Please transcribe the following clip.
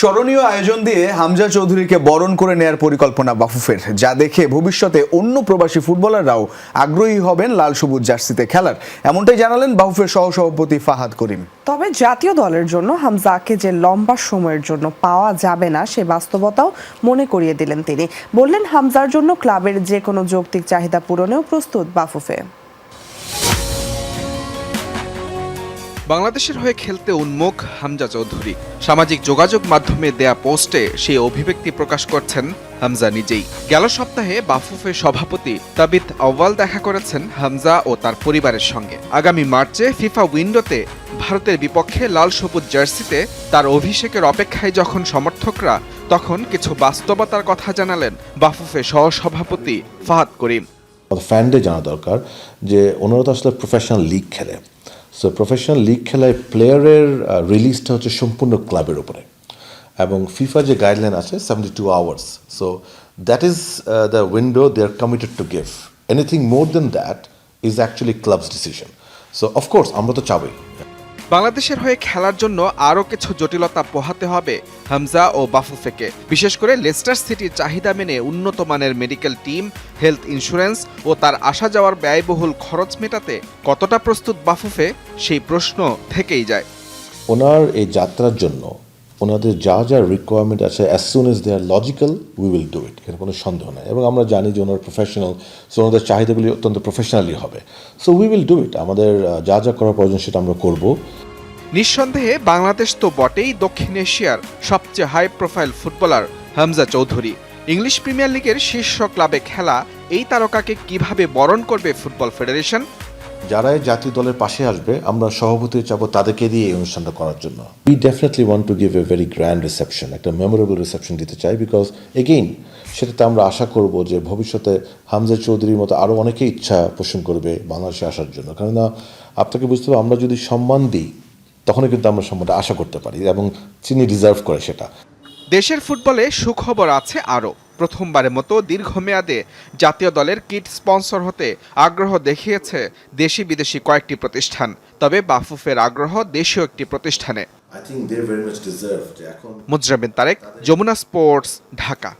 স্মরণীয় আয়োজন দিয়ে হামজা চৌধুরীকে বরণ করে নেয়ার পরিকল্পনা বাফুফের, যা দেখে ভবিষ্যতে অন্য প্রবাসী ফুটবলাররাও আগ্রহী হবেন লাল সবুজ জার্সিতে খেলার। এমনটাই জানালেন বাফুফের সহসভাপতি ফাহাদ করিম। তবে জাতীয় দলের জন্য হামজাকে যে লম্বা সময়ের জন্য পাওয়া যাবে না, সে বাস্তবতাও মনে করিয়ে দিলেন তিনি। বললেন, হামজার জন্য ক্লাবের যে কোনো যৌক্তিক চাহিদা পূরণেও প্রস্তুত বাফুফে। বাংলাদেশের হয়ে খেলতে উন্মুখ হামজা চৌধুরী। সামাজিক যোগাযোগ মাধ্যমে দেয়া পোস্টে সেই অভিব্যক্তি প্রকাশ করছেন হামজা নিজেই। গেল সপ্তাহে বাফুফের সভাপতি তাবিত আউয়াল দেখা করেছেন হামজা ও তার পরিবারের সঙ্গে। আগামী মার্চে ফিফা উইন্ডোতে ভারতের বিপক্ষে লাল সবুজ জার্সিতে তার অভিষেকের অপেক্ষায় যখন সমর্থকরা, তখন কিছু বাস্তবতার কথা জানালেন বাফুফের সহসভাপতি ফাহাদ করিম। ফ্যানদের জানা দরকার যে ওনারা তো আসলে প্রফেশনাল লিগ খেলে। সো প্রফেশনাল লিগ খেলায় প্লেয়ারের রিলিজটা হচ্ছে সম্পূর্ণ ক্লাবের উপরে। এবং ফিফা যে গাইডলাইন আছে seventy two hours so that is the window they are committed to give anything more than that is actually clubs decision so of course আমরা তো চাবই। বাংলাদেশের হয়ে খেলার জন্য আরও কিছু জটিলতা পোহাতে হবে হামজা ও বাফুফেকে। বিশেষ করে লেস্টার সিটির চাহিদা মেনে উন্নত মানের মেডিকেল টিম, হেলথ ইন্স্যুরেন্স ও তার আসা যাওয়ার ব্যয়বহুল খরচ মেটাতে কতটা প্রস্তুত বাফুফে? সেই প্রশ্ন থেকেই যায়। ওনার এই যাত্রার জন্য ওনাদের যা যা রিকোয়ারমেন্ট আছে as soon as they are logical we will do it এখানে কোনো সন্দেহ নেই। এবং আমরা জানি যে ওনার প্রফেশনাল সো ওনাদের চাহিদাগুলি অত্যন্ত প্রফেশনালি হবে। So we will do it আমাদের যা যা করার প্রয়োজন সেটা আমরা করব। নিঃসন্দেহে বাংলাদেশ তো বটেই দক্ষিণ এশিয়ার সবচেয়ে high profile footballer Hamza Chowdhury. English premier লিগের শীর্ষ ক্লাবে খেলা এই তারকাকে কীভাবে বরণ করবে ফুটবল ফেডারেশন যারা এই জাতীয় দলের পাশে আসবে, আমরা সভাপতি চাবো তাদেরকে দিয়ে এই অনুষ্ঠানটা করার জন্য। We definitely want to give a very grand reception একটা মেমোরেবল রিসেপশন দিতে চাই বিকজ এগেইন সেটাতে আমরা আশা করব যে ভবিষ্যতে হামজা চৌধুরীর মতো আরও অনেকে ইচ্ছা পোষণ করবে বাংলাদেশে আসার জন্য। কেননা, আপনাকে বুঝতে হবে, আমরা যদি সম্মান দিই, তখনই কিন্তু আমরা সম্মানটা আশা করতে পারি এবং তিনি ডিজার্ভ করে সেটা। দেশের ফুটবলে সুখবর আছে আরও। প্রথমবারের মতো দীর্ঘমেয়াদে জাতীয় দলের কিট স্পন্সর হতে আগ্রহ দেখিয়েছে দেশি বিদেশি কয়েকটি প্রতিষ্ঠান। তবে বাফুফের আগ্রহ দেশীয় একটি প্রতিষ্ঠানে। মুজরাবিন তারেক যমুনা স্পোর্টস ঢাকা।